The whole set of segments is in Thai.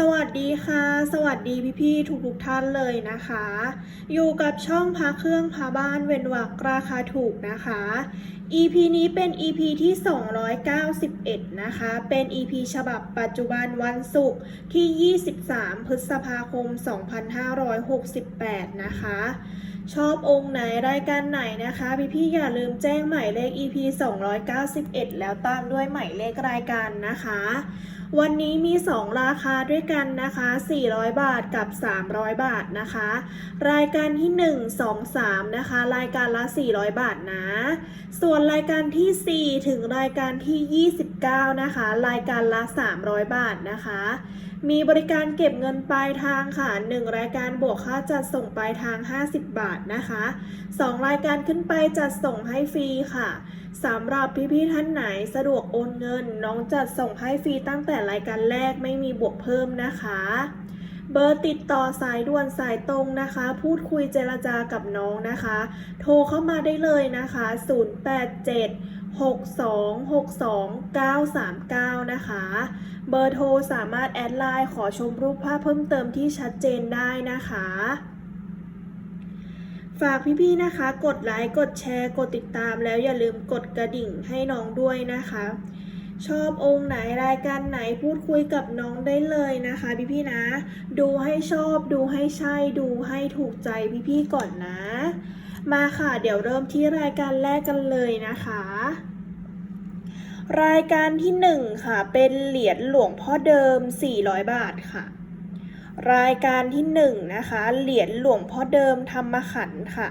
สวัสดีค่ะ สวัสดีพี่ๆทุกๆท่านเลยนะคะ อยู่กับช่องพาเครื่องพาบ้านเวนวักราคาถูกนะคะ EP นี้เป็น EP ที่ 291 นะคะ เป็น EP ฉบับปัจจุบันวันศุกร์ที่ 23 พฤษภาคม 2568 นะคะ ชอบองค์ไหนรายการไหนนะคะ พี่ๆอย่าลืมแจ้งหมายเลข EP 291 แล้วตามด้วยหมายเลขรายการนะคะ วันนี้มี 2 ราคาด้วยกันนะคะ 400 บาทกับ 300 บาทนะคะ รายการที่ 1 2 3 นะคะ รายการละ 400 บาทนะ ส่วนรายการที่ 4 ถึงรายการที่ 29 นะคะ รายการละ 300 บาทนะคะ มีบริการเก็บเงินปลายทางค่ะ 1 รายการบวกค่าจัดส่งปลายทาง 50 บาทนะคะ 2 รายการขึ้นไปจัดส่งให้ฟรีค่ะ สำหรับพี่ๆท่านไหนสะดวกโอนเงิน น้องจัดส่งให้ฟรีตั้งแต่รายการแรกไม่มีบวกเพิ่มนะคะ เบอร์ติดต่อสายด่วนสายตรงนะคะ พูดคุยเจรจากับน้องนะคะ โทรเข้ามาได้เลยนะคะ 087 6262 939 นะคะ เบอร์โทรสามารถแอดไลน์ขอชมรูปภาพเพิ่มเติมที่ชัดเจนได้นะคะ ฝากพี่ๆนะคะ กดไลค์ กดแชร์ กดติดตามแล้วอย่าลืมกดกระดิ่งให้น้องด้วยนะคะ ชอบองค์ไหนรายการไหนพูดคุยกับน้องได้เลยนะคะพี่ๆนะ ดูให้ชอบดูให้ใช่ดูให้ถูกใจพี่ๆก่อนนะ มาค่ะ เดี๋ยวเริ่มที่รายการแรกกันเลยนะคะ รายการที่หนึ่งค่ะ เป็นเหรียญหลวงพ่อเดิม 400 บาทค่ะ รายการที่หนึ่งนะคะ เหรียญหลวงพ่อเดิมธรรมขันธ์ค่ะ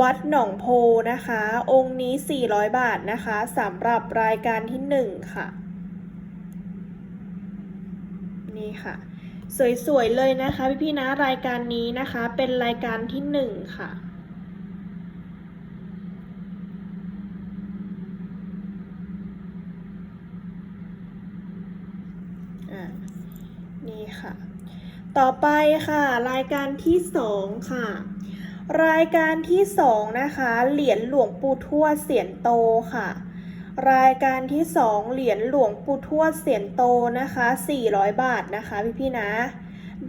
วัดหนองโพนะคะ องค์นี้ 400 บาทนะคะสำหรับรายการที่หนึ่งค่ะ นี่ค่ะ สวยๆเลยนะคะพี่ๆนะรายการนี้นะคะเป็นรายการที่หนึ่งค่ะนี่ค่ะ ต่อไปค่ะ รายการที่สองค่ะ รายการที่สองนะคะ เหรียญหลวงปู่ทวดเสียนโตค่ะ รายการที่สองเหรียญหลวงปู่ทวดเสียนโตนะคะ 400 บาทนะคะพี่ๆนะ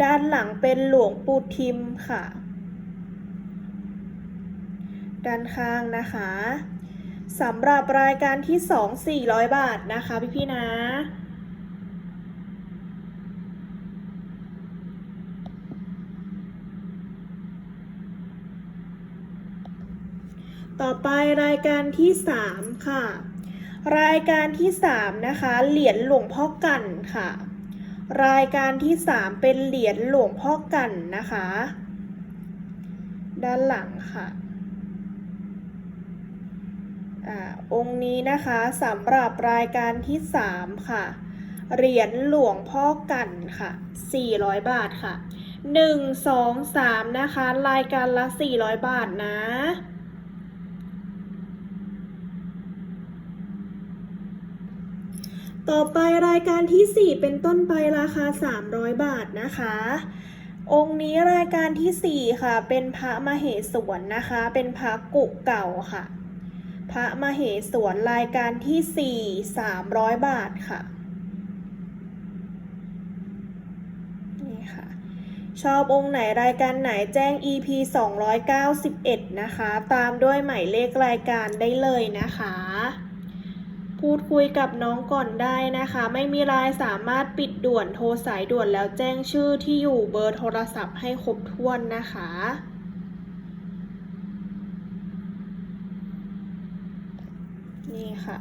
ด้านหลังเป็นหลวงปู่ทิมค่ะ ด้านข้างนะคะสำหรับรายการที่สอง400 บาทนะคะพี่ๆนะ ต่อไปรายการที่ 3 ค่ะ รายการที่ 3 นะคะ เหรียญหลวงพ่อกันค่ะ รายการที่ 3 เป็นเหรียญหลวงพ่อกันนะคะ ด้านหลังค่ะอองค์นี้นะคะสำหรับรายการที่ 3 ค่ะ เหรียญหลวงพ่อกันค่ะ 400 บาทค่ะ 1 2 3 นะคะ รายการละ 400 บาทนะ ต่อไปรายการที่ 4 เป็นต้นไปราคา 300 บาทนะคะ องค์นี้รายการที่ 4 ค่ะ เป็นพระมเหสวนนะคะ เป็นพระกุเก่าค่ะ พระมเหสวนรายการที่ 4 300 บาทค่ะนี่ค่ะ ชอบองค์ไหนรายการไหนแจ้ง EP 291 นะคะ ตามด้วยหมายเลขรายการได้เลยนะคะ พูดคุยกับน้องก่อนได้นะคะ ไม่มีรายสามารถปิดด่วนโทรสายด่วนแล้วแจ้งชื่อที่อยู่เบอร์โทรศัพท์ให้ครบถ้วนนะคะนี่ค่ะ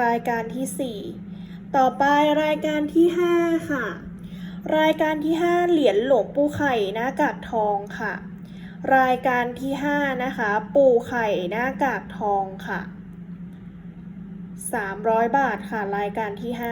รายการที่ 4 ต่อไปรายการที่ 5 ค่ะ รายการที่ 5 เหรียญหลวงปู่ไข่หน้ากากทองค่ะ รายการที่ 5 นะคะ ปู่ไข่หน้ากากทองค่ะ 300 บาทค่ะรายการที่ 5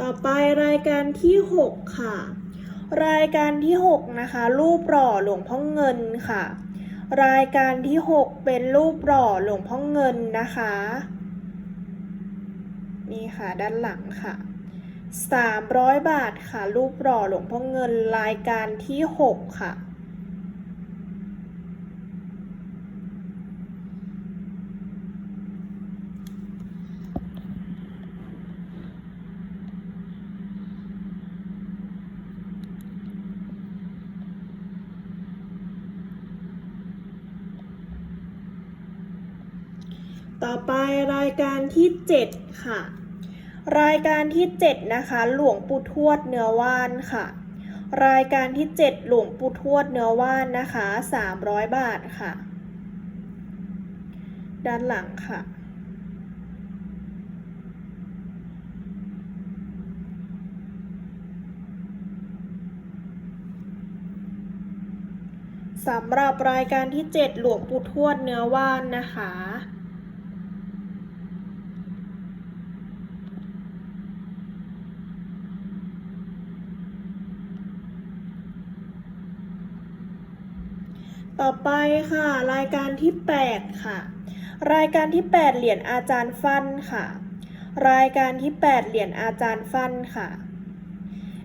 ต่อไปรายการที่ 6 ค่ะ รายการที่ 6 นะคะ รูปหล่อหลวงพ่อเงินค่ะ รายการที่ 6 เป็นรูปหล่อหลวงพ่อเงินนะคะ นี่ค่ะด้านหลังค่ะ 300 บาทค่ะ รูปหล่อหลวงพ่อเงินรายการที่ 6 ค่ะ ไปรายการที่ 7 ค่ะ รายการที่ 7 นะคะ หลวงปู่ทวดเนื้อว่านค่ะ รายการที่ 7 หลวงปู่ทวดเนื้อว่านนะคะ 300 บาทค่ะ ด้านหลังค่ะสำหรับรายการที่ 7 หลวงปู่ทวดเนื้อว่านนะคะ ต่อไปค่ะ รายการที่ 8 ค่ะ รายการที่ 8 เหรียญอาจารย์ฟันค่ะ รายการที่ 8 เหรียญอาจารย์ฟันค่ะ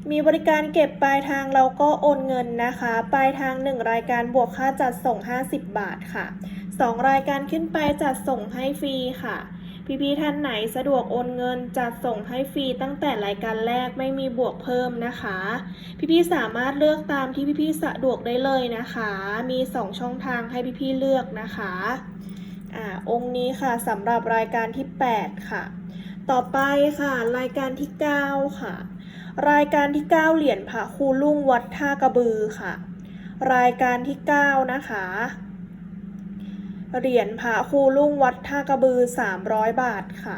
มีบริการเก็บปลายทางเราก็โอนเงินนะคะ ปลายทาง 1 รายการบวกค่าจัดส่ง 50 บาทค่ะ 2 รายการขึ้นไปจัดส่งให้ฟรีค่ะ พี่ๆท่านไหนสะดวกโอนเงินจัดส่งให้ฟรีตั้งแต่รายการแรกไม่มีบวกเพิ่มนะคะ พี่ๆสามารถเลือกตามที่พี่ๆสะดวกได้เลยนะคะ มี 2 ช่องทางให้พี่ๆเลือกนะคะอ่าองค์นี้ค่ะสำหรับรายการที่ 8 ค่ะ ต่อไปค่ะ รายการที่ 9 ค่ะ รายการที่ 9 เหรียญพระครูลุ่งวัดท่ากระบือค่ะ รายการที่ 9 นะคะ เหรียญพระครูลุ่งวัดท่ากระบือ 300 บาทค่ะ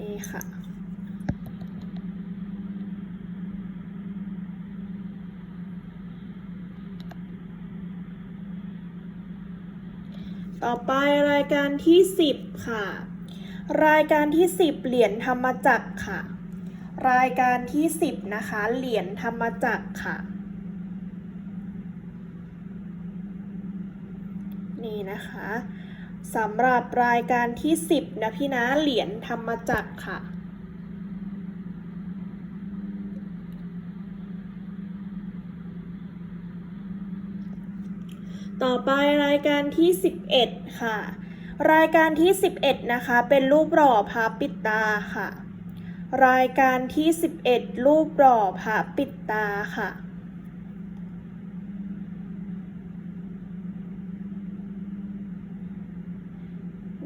นี่ค่ะ ต่อไปรายการที่ 10 ค่ะ รายการที่ 10 เหรียญธรรมจักรค่ะ รายการที่ 10 นะคะ เหรียญธรรมจักรค่ะ นี่นะคะสำหรับรายการที่ 10 นะพี่นะเหรียญธรรมจักรค่ะ ต่อไปรายการที่ 11 ค่ะ รายการที่ 11 นะคะ เป็นรูปหล่อพระปิดตาค่ะ รายการที่ 11 รูปหล่อพระปิดตาค่ะ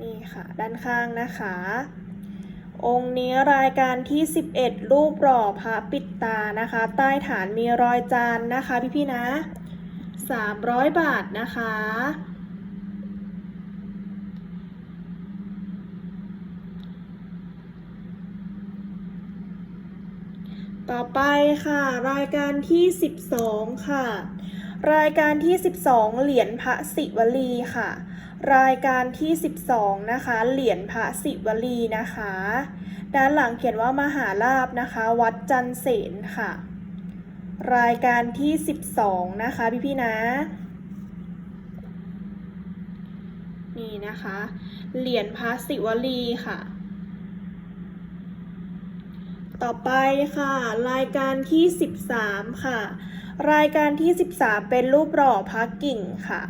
นี่ค่ะ ด้านข้างนะคะ องค์นี้รายการที่ 11 รูปหล่อพระปิดตานะคะ ใต้ฐานมีรอยจานนะคะพี่ๆนะ 300 บาทนะคะต่อไปค่ะ รายการที่ 12 ค่ะ รายการที่ 12 เหรียญพระศิวลีค่ะ รายการที่ 12 นะคะ เหรียญพระศิวลีนะคะ ด้านหลังเขียนว่ามหาลาบนะคะ วัดจันเสนค่ะ รายการที่ 12 นะคะพี่พี่นะนี่นะคะ เหรียญพระศิวลีค่ะ ต่อไปค่ะ รายการที่ 13 ค่ะ รายการที่ 13 เป็นรูปหล่อพระกิ่งค่ะ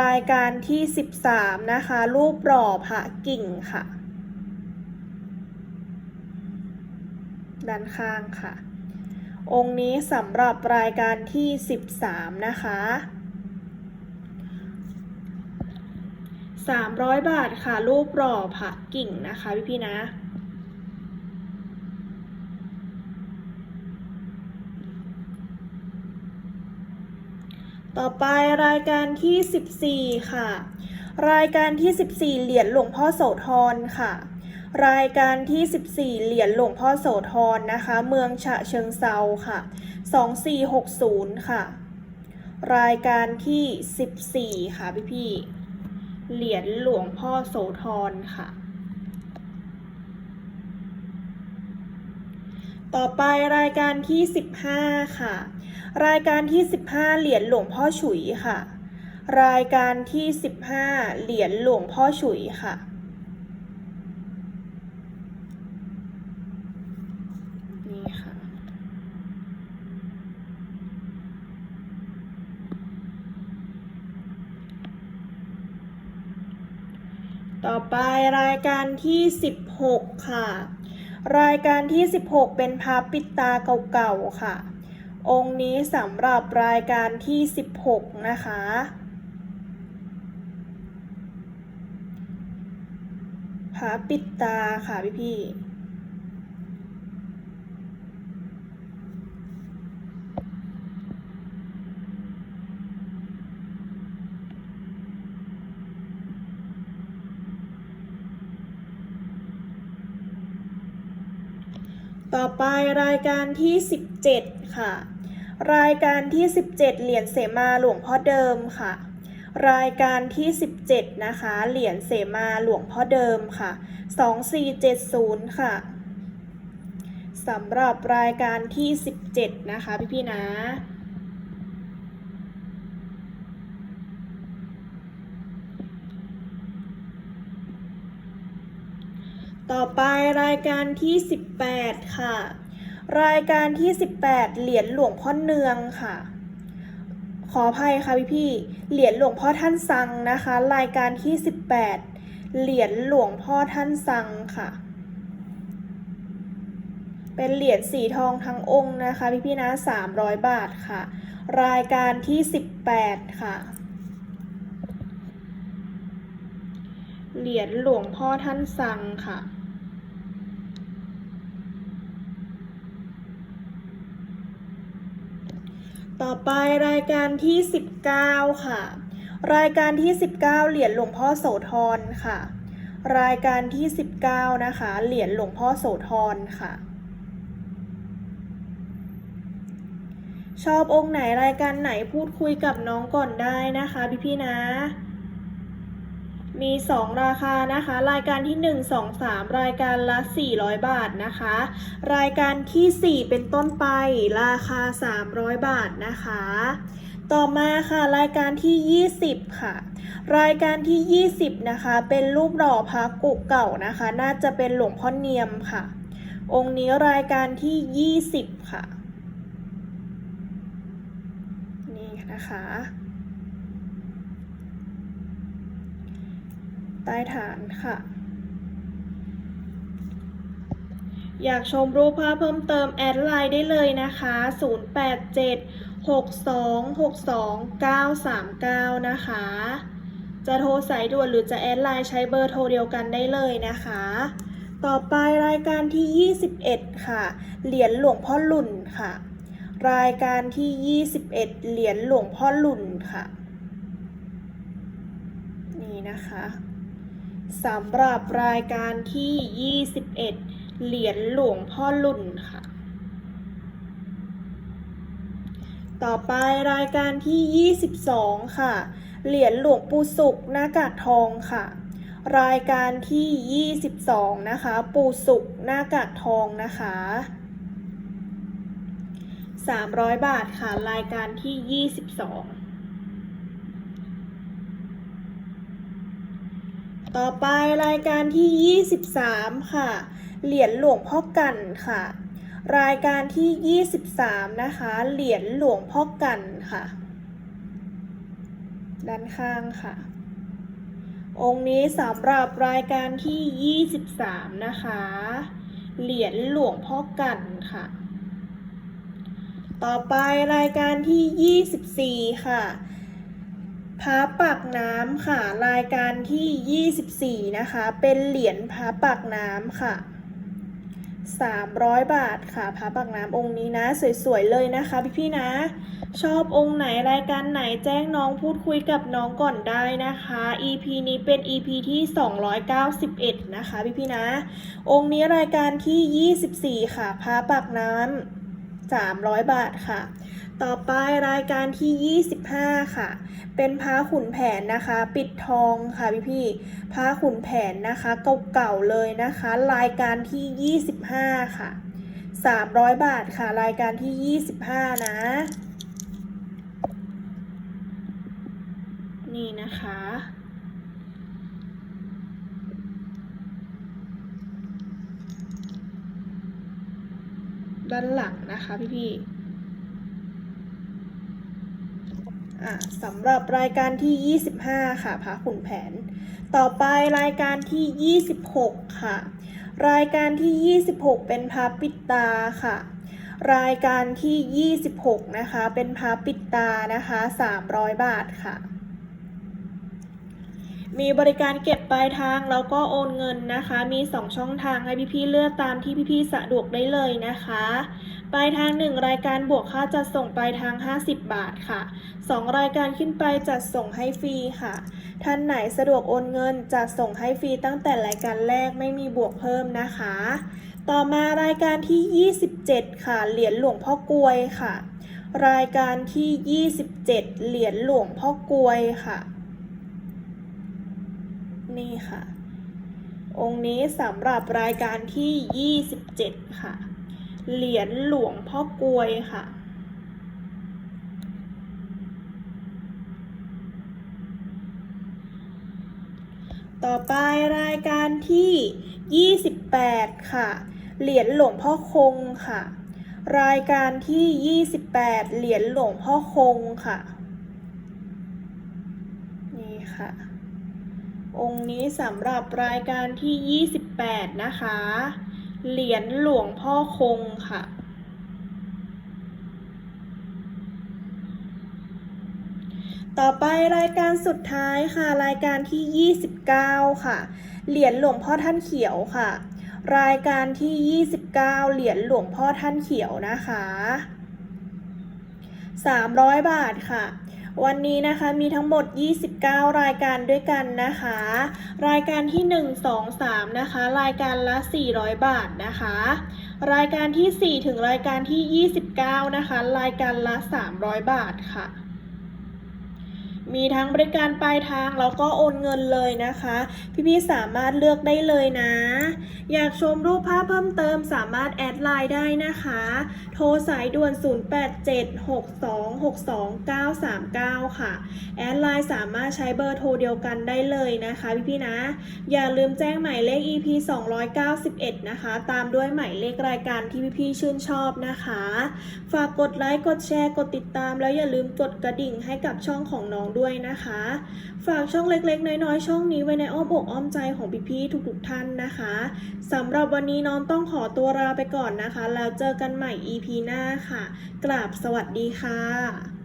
รายการที่ 13 นะคะ รูปหล่อพระกิ่งค่ะ ด้านข้างค่ะ องค์นี้สำหรับรายการที่ 13 นะคะ300 บาทค่ะ รูปหล่อพระกิ่งนะคะพี่พี่นะ ต่อไปรายการที่ 14 ค่ะ รายการที่ 14 เหรียญหลวงพ่อโสธรค่ะ รายการที่ 14 เหรียญหลวงพ่อโสธรนะคะ เมืองฉะเชิงเซาค่ะ 2460 ค่ะ รายการที่ 14 ค่ะพี่พี่เหรียญหลวงพ่อโสธรค่ะ ต่อไปรายการที่ 15 ค่ะ รายการที่ 15 เหรียญหลวงพ่อฉุยค่ะ รายการที่ 15 เหรียญหลวงพ่อฉุยค่ะ นี่ค่ะ ต่อไปรายการที่ 16 ค่ะ รายการที่ 16 เป็นพระปิดตาเก่าๆค่ะ องค์นี้สำหรับรายการที่ 16 นะคะ พระปิดตาค่ะพี่พี่ ต่อไปรายการที่ 17 ค่ะ รายการที่ 17 เหรียญเสมาหลวงพ่อเดิมค่ะ รายการที่ 17 นะคะ เหรียญเสมาหลวงพ่อเดิมค่ะ 2470 ค่ะสำหรับรายการที่ 17 นะคะพี่พี่นะ ต่อไปรายการที่ 18 ค่ะ รายการที่ 18 เหรียญหลวงพ่อเนืองค่ะ ขออภัยค่ะพี่พี่เหรียญหลวงพ่อท่านซังนะคะ รายการที่ 18 เหรียญหลวงพ่อท่านซังค่ะ เป็นเหรียญสีทองทั้งองค์นะคะพี่พี่นะ 300 บาทค่ะ รายการที่ 18 ค่ะเหรียญหลวงพ่อท่านซังค่ะ ต่อไปรายการที่ 19 ค่ะ รายการที่ 19 เหรียญหลวงพ่อโสธรค่ะ รายการที่ 19 นะคะ เหรียญหลวงพ่อโสธรค่ะ ชอบองค์ไหนรายการไหนพูดคุยกับน้องก่อนได้นะคะพี่พี่นะ มี 2 ราคานะคะ รายการที่ 1 2 3 รายการละ 400 บาทนะคะ รายการที่ 4 เป็นต้นไปราคา 300 บาทนะคะ ต่อมาค่ะรายการที่ 20 ค่ะ รายการที่ 20 นะคะ เป็นรูปหล่อพระกุเก่านะคะ น่าจะเป็นหลวงพ่อเนียมค่ะ องค์นี้รายการที่ 20 ค่ะ นี่นะคะ ใต้ฐานค่ะ อยากชมรูปภาพเพิ่มเติมแอดไลน์ได้เลยนะคะ 087 62 62 939 นะคะ จะโทรสายด่วนหรือจะแอดไลน์ใช้เบอร์โทรเดียวกันได้เลยนะคะ ต่อไปรายการที่ 21 ค่ะ เหรียญหลวงพ่อหลุ่นค่ะ รายการที่ 21 เหรียญหลวงพ่อหลุ่นค่ะ นี่นะคะ สำหรับรายการที่ 21 เหรียญหลวงพ่อหลุ่นค่ะ ต่อไปรายการที่ 22 ค่ะ เหรียญหลวงปู่สุกหน้ากากทองค่ะ รายการที่ 22 นะคะ ปู่สุกหน้ากากทองนะคะ 300 บาทค่ะ รายการที่ 22 ต่อไปรายการที่ 23 ค่ะ เหรียญหลวงพ่อกันค่ะ รายการที่ 23 นะคะ เหรียญหลวงพ่อกันค่ะ ด้านข้างค่ะ องค์นี้สำหรับรายการที่ 23 นะคะ เหรียญหลวงพ่อกันค่ะ ต่อไปรายการที่ 24 ค่ะ พระปักน้ำค่ะ รายการที่ 24 นะคะ เป็นเหรียญพระปักน้ำค่ะ 300 บาทค่ะพระปักน้ำองค์นี้นะ สวยๆเลยนะคะพี่ๆนะ ชอบองค์ไหนรายการไหนแจ้งน้องพูดคุยกับน้องก่อนได้นะคะ EP นี้เป็น EP ที่ 291 นะคะพี่ๆนะ องค์นี้รายการที่ 24 ค่ะพระปักน้ำ300 บาทค่ะ ต่อไปรายการที่ 25 ค่ะ เป็นพระขุนแผนนะคะ ปิดทองค่ะพี่พี่พระขุนแผนนะคะเก่าๆเลยนะคะ รายการที่ 25 ค่ะ 300 บาทค่ะ รายการที่ 25 นะ นี่นะคะด้านหลังนะคะพี่ๆ อะสำหรับรายการที่ 25 ค่ะพระขุนแผน ต่อไปรายการที่ 26 ค่ะ รายการที่ 26 เป็นพระปิดตาค่ะ รายการที่ 26 นะคะ เป็นพระปิดตานะคะ 300 บาทค่ะ มีบริการเก็บปลายทางแล้วก็โอนเงินนะคะ มี 2 ช่องทางให้พี่ๆเลือกตามที่พี่ๆสะดวกได้เลยนะคะ ปลายทาง 1 รายการบวกค่าจัดส่งปลายทาง 50 บาทค่ะ 2 รายการขึ้นไปจัดส่งให้ฟรีค่ะ ท่านไหนสะดวกโอนเงินจัดส่งให้ฟรีตั้งแต่รายการแรกไม่มีบวกเพิ่มนะคะ ต่อมารายการที่ 27 ค่ะ เหรียญหลวงพ่อกลวยค่ะ รายการที่ 27 เหรียญหลวงพ่อกลวยค่ะ นี่ค่ะ องค์นี้สำหรับรายการที่ 27 ค่ะ เหรียญหลวงพ่อกลวยค่ะต่อไปรายการที่ 28 ค่ะ เหรียญหลวงพ่อคงค่ะ รายการที่ 28 เหรียญหลวงพ่อคงค่ะ นี่ค่ะ องค์นี้สำหรับรายการที่ 28 นะคะ เหรียญหลวงพ่อคงค่ะ ต่อไปรายการสุดท้ายค่ะ รายการที่ 29 ค่ะ เหรียญหลวงพ่อท่านเขียวค่ะ รายการที่ 29 เหรียญหลวงพ่อท่านเขียวนะคะ 300 บาทค่ะ วันนี้นะคะมีทั้งหมด 29 รายการด้วยกันนะคะ รายการที่ 1 2 3 นะคะ รายการละ 400 บาทนะคะ รายการที่ 4 ถึงรายการที่ 29 นะคะ รายการละ 300 บาทค่ะ มีทั้งบริการปลายทางแล้วก็โอนเงินเลยนะคะ พี่ๆสามารถเลือกได้เลยนะ อยากชมรูปภาพเพิ่มเติมสามารถแอดไลน์ได้นะคะ โทรสายด่วน 0876262939 ค่ะ แอดไลน์สามารถใช้เบอร์โทรเดียวกันได้เลยนะคะพี่ๆนะ อย่าลืมแจ้งหมายเลข EP 291 นะคะ ตามด้วยหมายเลขรายการที่พี่ๆชื่นชอบนะคะ ฝากกดไลค์กดแชร์กดติดตาม แล้วอย่าลืมกดกระดิ่งให้กับช่องของน้องด้วยนะคะ ฝากช่องเล็กๆ น้อยๆ ช่องนี้ไว้ในอ้อมอกอ้อมใจของพี่ๆทุกๆท่านนะคะสำหรับวันนี้น้องต้องขอตัวลาไปก่อนนะคะ แล้วเจอกันใหม่ EP หน้าค่ะ กราบสวัสดีค่ะ